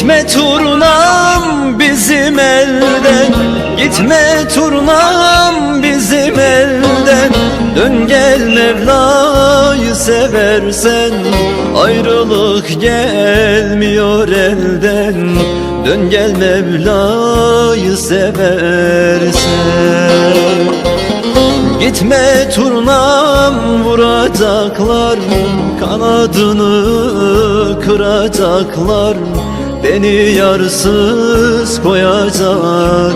Gitme turnam bizim elden. Gitme turnam bizim elden. Dön gel Mevla'yı seversen. Ayrılık gelmiyor elden. Dön gel Mevla'yı seversen. Gitme turnam vuracaklar. Kanadını kıracaklar Beni yarsız koyacaklar.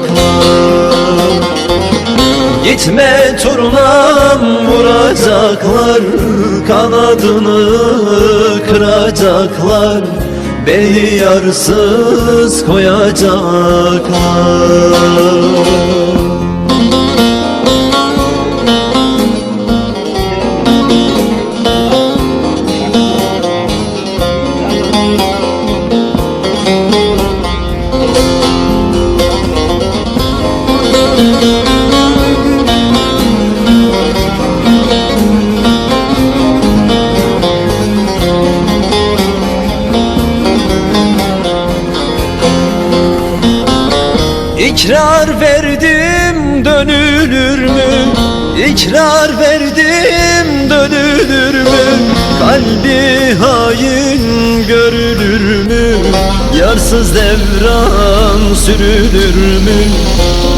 Gitme turnam vuracaklar Kanadını kıracaklar. Beni yarsız koyacaklar İkrar verdim dönülür mü? İkrar verdim dönülür mü? Kalbi hain görülür mü? Yarsız devran sürülür mü?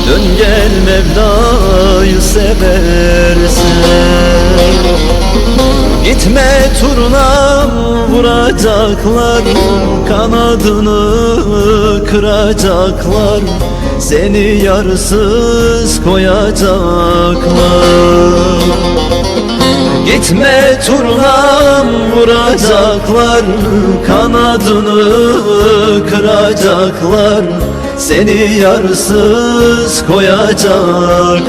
Dön gel Mevla'yı seversen Gitme turnam vuracaklar Kanadını kıracaklar Seni yarsız koyacaklar. Gitme turnam vuracaklar Kanadını kıracaklar. Seni yarsız koyacaklar